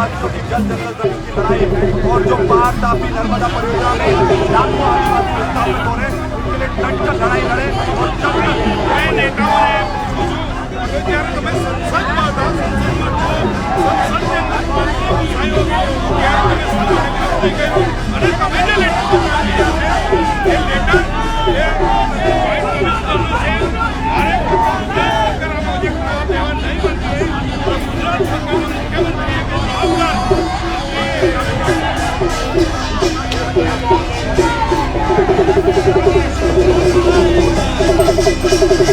आदिवासियों की जल जंगल जमीन की लड़ाई और जो पार तापी नर्मदा परियोजना में लाखों आदिवासी विस्थापितों ने उनके लिए डट कर लड़ाई लड़े और जब नए नेताओं ने संसद में you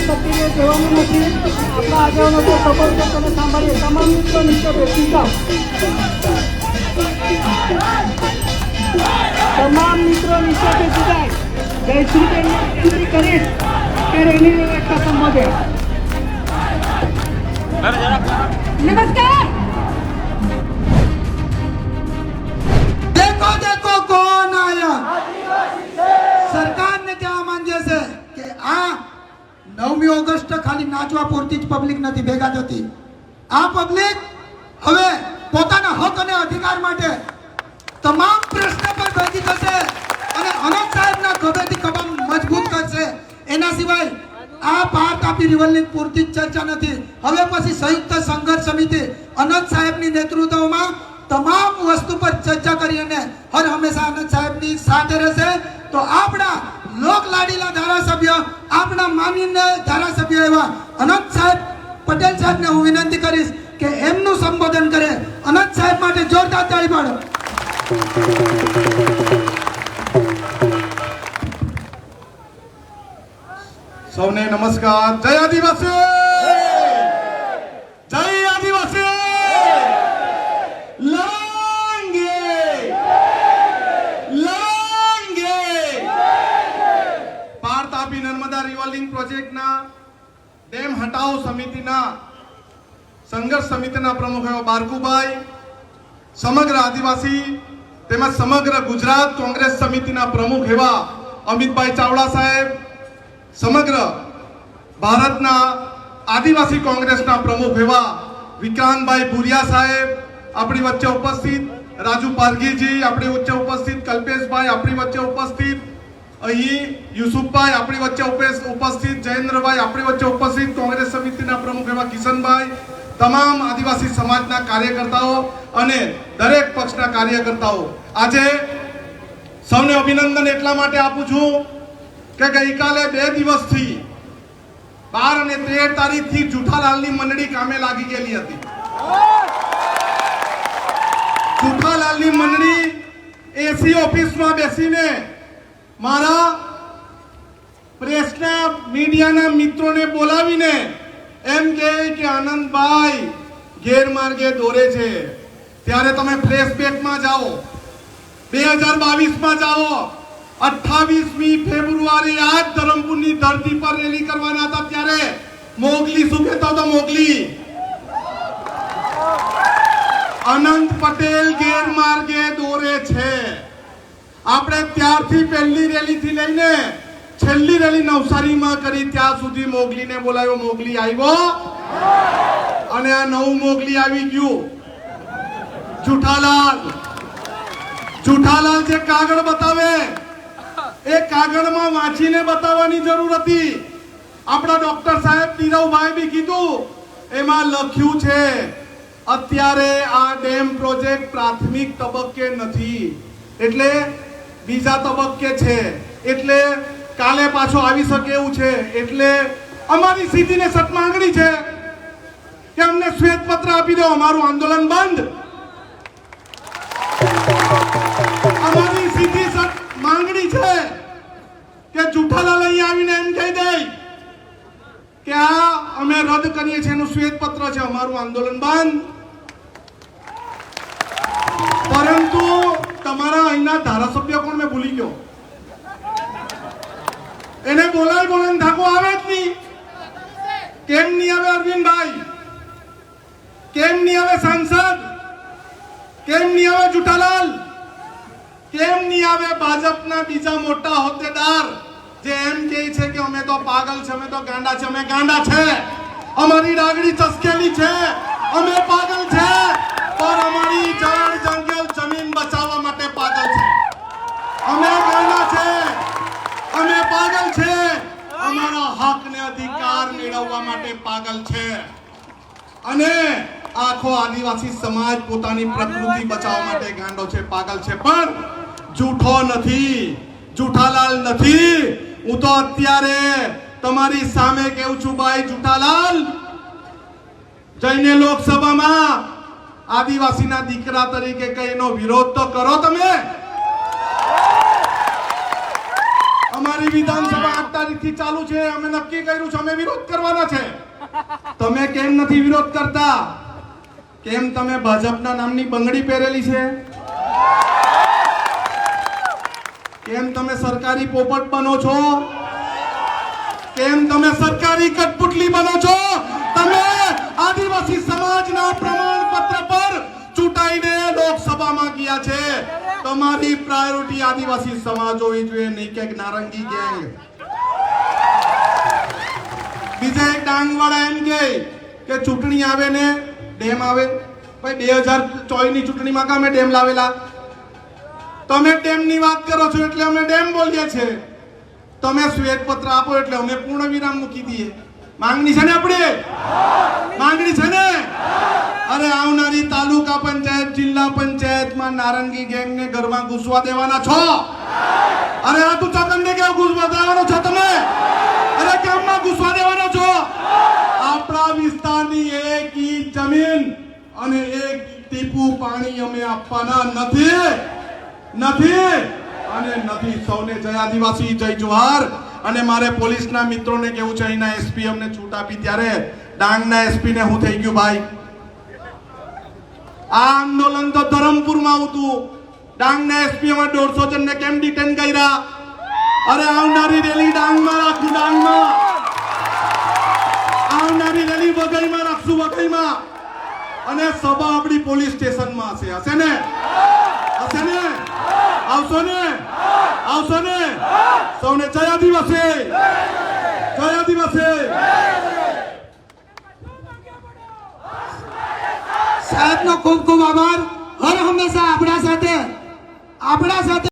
રાષ્ટ્રપતિને જવાનું નથી આપણા આગળનો જે સફર છે તમે સાંભળીએ તમામ મિત્રો નીચે બેસી જાઓ તમામ મિત્રો નીચે બેસી જાય જય શ્રી એન્ટ્રી કરીશ. દેખો દેખો, કોણ આયા? સરકારને કહેવા માંગે છે કે આ નવમી ઓગસ્ટ ખાલી નાચવા પૂરતી જ પબ્લિક નથી, ભેગા થતી આ પબ્લિક હવે પોતાના હક અને અધિકાર માટે તમામ તાપી રિવરલિંગ પૂરતી ચર્ચા નથી. હવે પછી સંયુક્ત સંઘર્ષ સમિતિ અનંત સાહેબની નેતૃત્વમાં તમામ વસ્તુ પર ચર્ચા કરી અને હર હંમેશા અનંત સાહેબની સાથે રહેશે. તો આપણા લોક લાડીલા ધારાસભ્ય, આપણા માનનીય ધારાસભ્ય એવા અનંત સાહેબ પટેલ સાહેબને હું વિનંતી કરીશ કે એમનું સંબોધન કરે. અનંત સાહેબ માટે જોરદાર તાળી પાડો. સૌને નમસ્કાર. જય આદિવાસી! જય આદિવાસી! લાંગે લાંગે પાર નર્મદા રિવોલ્વિંગ પ્રોજેક્ટના ડેમ હટાવ સમિતિના સંઘર્ષ સમિતિના પ્રમુખ એવા બારકુભાઈ, સમગ્ર આદિવાસી તેમજ સમગ્ર ગુજરાત કોંગ્રેસ સમિતિના પ્રમુખ એવા અમિતભાઈ ચાવડા સાહેબ સમગ્ર ભારતના આદિવાસી કોંગ્રેસના પ્રમુખ એવા વિક્રાંતભાઈ ભુરિયા સાહેબ, આપણી વચ્ચે ઉપસ્થિત, રાજુ પારગીજી આપણી વચ્ચે ઉપસ્થિત, કલ્પેશભાઈ આપણી વચ્ચે ઉપસ્થિત, અહીં યુસુફભાઈ આપણી વચ્ચે ઉપેસ- ઉપસ્થિત, જયેન્દ્રભાઈ આપણી વચ્ચે ઉપસ્થિત, કોંગ્રેસ સમિતિના પ્રમુખ એવા કિશનભાઈ, તમામ આદિવાસી સમાજના કાર્યકર્તાઓ અને દરેક પક્ષના કાર્યકર્તાઓ. આજે સૌને અભિનંદન એટલા માટે આપું છું કે ગઈકાલે બે દિવસથી બાર અને તેર તારીખથી જુઠાલાલની મંડળી કામે લાગી ગયેલી હતી. જુઠાલાલની મંડળી એસી ઓફિસમાં બેસીને મારા પ્રેસના મીડિયાના મિત્રોને બોલાવીને એમ કહે કે આનંદભાઈ ગેરમાર્ગે દોરે છે. ત્યારે તમે ફ્લેશબેકમાં જાઓ. બે હજાર બાવીસમાં જાઓ. અઠ્ઠાવીસમી ફેબ્રુઆરી આજ ધરમપુરની ધરતી પર રેલી કરવાના હતા ત્યારે મોગલી શું મોગલી? અનંત પટેલ ગેરમાર્ગે દોરે છે. આપણે ત્યારથી પહેલી રેલીથી લઈને છેલ્લી રેલી નવસારીમાં કરી ત્યાં સુધી મોગલીને બોલાવ્યો મોગલી આવ્યો? અને આ નવું મોગલી આવી ગયું. જુઠાલાલ. જુઠાલાલ જે કાગળ બતાવે એ કાગળમાં વાંચીને બતાવવાની જરૂર હતી. આપણા ડોક્ટર સાહેબ નીરવભાઈ બી કીધું, એમાં લખ્યું છે, અત્યારે આ ડેમ પ્રોજેક્ટ પ્રાથમિક તબક્કે નથી. એટલે બીજા તબક્કે છે. એટલે કાલે પાછો આવી શકે એવું છે. એટલે અમારી સીધીને સત માંગણી છે કે અમને શ્વેતપત્ર આપી દો, અમારું આંદોલન બંધ. કહી દઈ કે આ અમે રદ કરીએ છીએ એનું શ્વેત પત્ર છે, અમારું આંદોલન બંધ. પરંતુ તમારા અહીંના ધારાસભ્ય કોણ મેં ભૂલી ગયો? એને બોલાય બોલાય ધાકો આવે જ નહીં. કેમ નહીં આવે અરવિંદભાઈ? કેમ નહીં આવે સાંસદ? કેમ નહીં આવે જુઠાલાલ? કેમ નહીં આવે ભાજપના બીજા મોટા હોદ્દેદાર? જે એમ કહે છે કે અમે તો પાગલ છે, અમે તો ગાંડા છે, અમે ગાંડા છે. અમારી ડાગડી ચસકેલી છે, અમે પાગલ છે, પણ અમારી જળ જંગલ જમીન બચાવવા માટે પાગલ છે. અમે ગાંડા છે, અમે પાગલ છે, અમારા હક ને અધિકાર મેળવવા માટે પાગલ છે. અને આખો આદિવાસી સમાજ પોતાની પ્રકૃતિ બચાવવા માટે ગાંડો છે, પાગલ છે. પણ જૂઠો નથી, જૂઠાલાલ નથી હું તો અત્યારે તમારી સામે કેવું છું ભાઈ જુઠાલાલ? જઈને લોકસભામાં આદિવાસીના દીકરા તરીકે કઈનો વિરોધ તો કરો તમે? અમારી વિધાનસભા આઠ તારીખથી ચાલુ છે, અમે નક્કી કર્યું છે, અમે વિરોધ કરવાના છે. તમે કેમ નથી વિરોધ કરતા? કેમ તમે ભાજપના નામની બંગડી પહેરેલી છે? કેમ તમે સરકારી પોપટ બનો છો? કેમ તમે સરકારી કટપુટલી બનો છો? તમે આદિવાસી સમાજના પ્રમાણપત્ર પર ચૂંટાઈને લોકસભામાં ગયા છે. તમારી પ્રાયોરિટી આદિવાસી સમાજ હોવી જોઈએ નહીં કે નારંગી ગેંગ. બીજા એક ડાંગવાળા એમ કે કે ચૂંટણી આવે ને ડેમ આવે. ભાઈ, બે હજાર ચોવીસની ચૂંટણીમાં કામે ડેમ લાવેલા? તમે ડેમની વાત કરો છો એટલે અમે ડેમ બોલીએ છીએ તમે શ્વેતપત્ર આપો એટલે અમે પૂર્ણ વિરામ મૂકી દઈએ. માંગણી છે ને આપણે? માંગણી છે ને? અરે આવનારી તાલુકા પંચાયત, જિલ્લા પંચાયતમાં નારંગી ગેંગને ઘરમાં ઘૂસવા દેવાના છો? અરે આ તું ચકનને કેમ ઘૂસવા દેવાનો છો તમે? અરે ગામમાં ઘૂસવા દેવાનો છો? આપણા વિસ્તારની એક ઈંચ જમીન અને એક ટીપું પાણી અમે આપવાના નથી. નથી. અને નથી. સૌને જય આદિવાસી, જય જોહાર. અને મારે પોલીસના મિત્રોને કેવું છે, અહીંના એસપી અમને છૂટ આપી ત્યારે ડાંગના એસપી ને હું થઈ ગયું ભાઈ. આ આંદોલન તો ધરમપુરમાં હતું ડાંગના એસપી અમે દોઢસો જણને કેમ ડિટેન કર્યા? અરે આવનારી રેલી ડાંગમાં રાખું, ડાંગમાં. આવનારી રેલી વઘઈમાં રાખશું, વઘઈમાં. અને સભા આપણી પોલીસ સ્ટેશનમાં હશે હશે ને? આવશો ને આવશો ને સૌને જય આદિવાસી! જય આદિવાસી! સાહેબનો ખૂબ ખૂબ આભાર. હર હંમેશા આપણા સાથે. આપણા સાથે